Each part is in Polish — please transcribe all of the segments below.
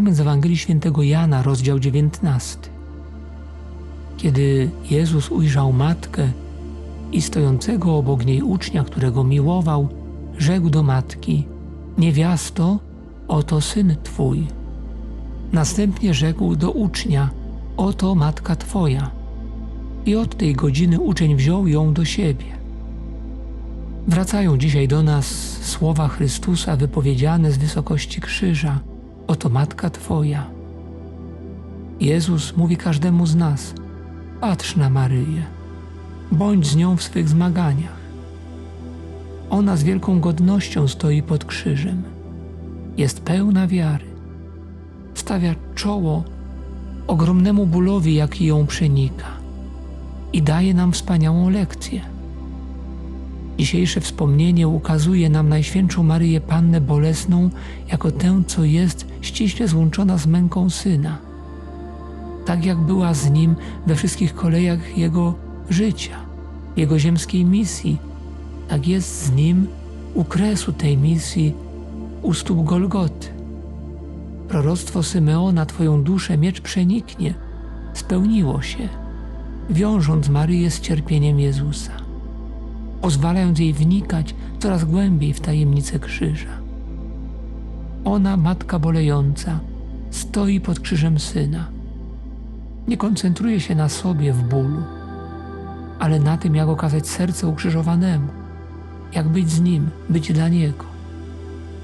Fragment z Ewangelii Świętego Jana, rozdział 19. Kiedy Jezus ujrzał matkę i stojącego obok niej ucznia, którego miłował, rzekł do matki: Niewiasto, oto syn twój. Następnie rzekł do ucznia: Oto matka twoja. I od tej godziny uczeń wziął ją do siebie. Wracają dzisiaj do nas słowa Chrystusa wypowiedziane z wysokości krzyża: Oto matka Twoja. Jezus mówi każdemu z nas: Patrz na Maryję, bądź z nią w swych zmaganiach. Ona z wielką godnością stoi pod krzyżem. Jest pełna wiary. Stawia czoło ogromnemu bólowi, jaki ją przenika, i daje nam wspaniałą lekcję. Dzisiejsze wspomnienie ukazuje nam Najświętszą Maryję Pannę Bolesną jako tę, co jest ściśle złączona z męką Syna. Tak jak była z Nim we wszystkich kolejach Jego życia, Jego ziemskiej misji, tak jest z Nim u kresu tej misji, u stóp Golgoty. Proroctwo Symeona Twoją duszę miecz przeniknie, spełniło się, wiążąc Maryję z cierpieniem Jezusa pozwalając jej wnikać coraz głębiej w tajemnicę krzyża. Ona, matka bolejąca, stoi pod krzyżem syna. Nie koncentruje się na sobie w bólu, ale na tym, jak okazać serce ukrzyżowanemu, jak być z nim, być dla niego.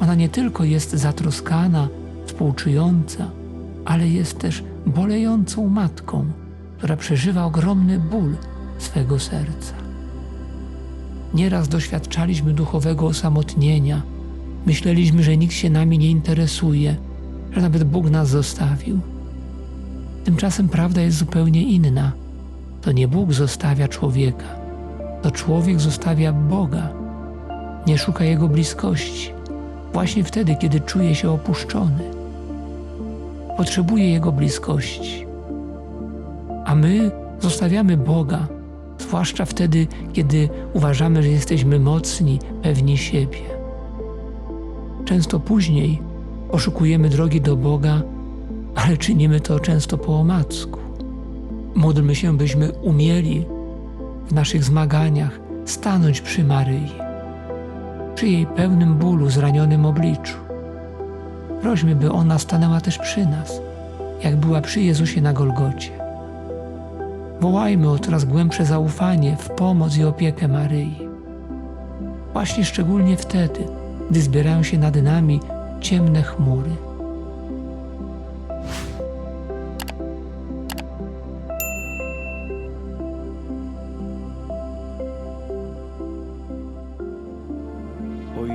Ona nie tylko jest zatroskana, współczująca, ale jest też bolejącą matką, która przeżywa ogromny ból swego serca. Nieraz doświadczaliśmy duchowego osamotnienia. Myśleliśmy, że nikt się nami nie interesuje, że nawet Bóg nas zostawił. Tymczasem prawda jest zupełnie inna. To nie Bóg zostawia człowieka, to człowiek zostawia Boga. Nie szuka Jego bliskości, właśnie wtedy, kiedy czuje się opuszczony. Potrzebuje Jego bliskości. A my zostawiamy Boga zwłaszcza wtedy, kiedy uważamy, że jesteśmy mocni, pewni siebie. Często później poszukujemy drogi do Boga, ale czynimy to często po omacku. Módlmy się, byśmy umieli w naszych zmaganiach stanąć przy Maryi, przy jej pełnym bólu, zranionym obliczu. Prośmy, by ona stanęła też przy nas, jak była przy Jezusie na Golgocie. Wołajmy o coraz głębsze zaufanie w pomoc i opiekę Maryi. Właśnie szczególnie wtedy, gdy zbierają się nad nami ciemne chmury.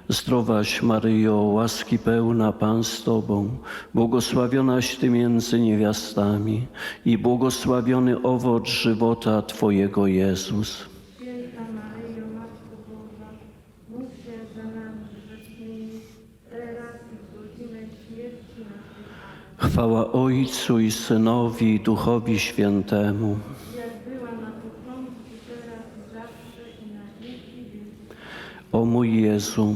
Amen. Zdrowaś Maryjo, łaski pełna Pan z Tobą, błogosławionaś Ty między niewiastami i błogosławiony owoc żywota Twojego Jezus. Święta Maryjo, Matko Boża, módl się za nami grzesznymi, teraz i w godzinę śmierci naszej. Amen. Chwała Ojcu i Synowi i Duchowi Świętemu. Jak była na początku, teraz i zawsze i na wieki wieków. O mój Jezu,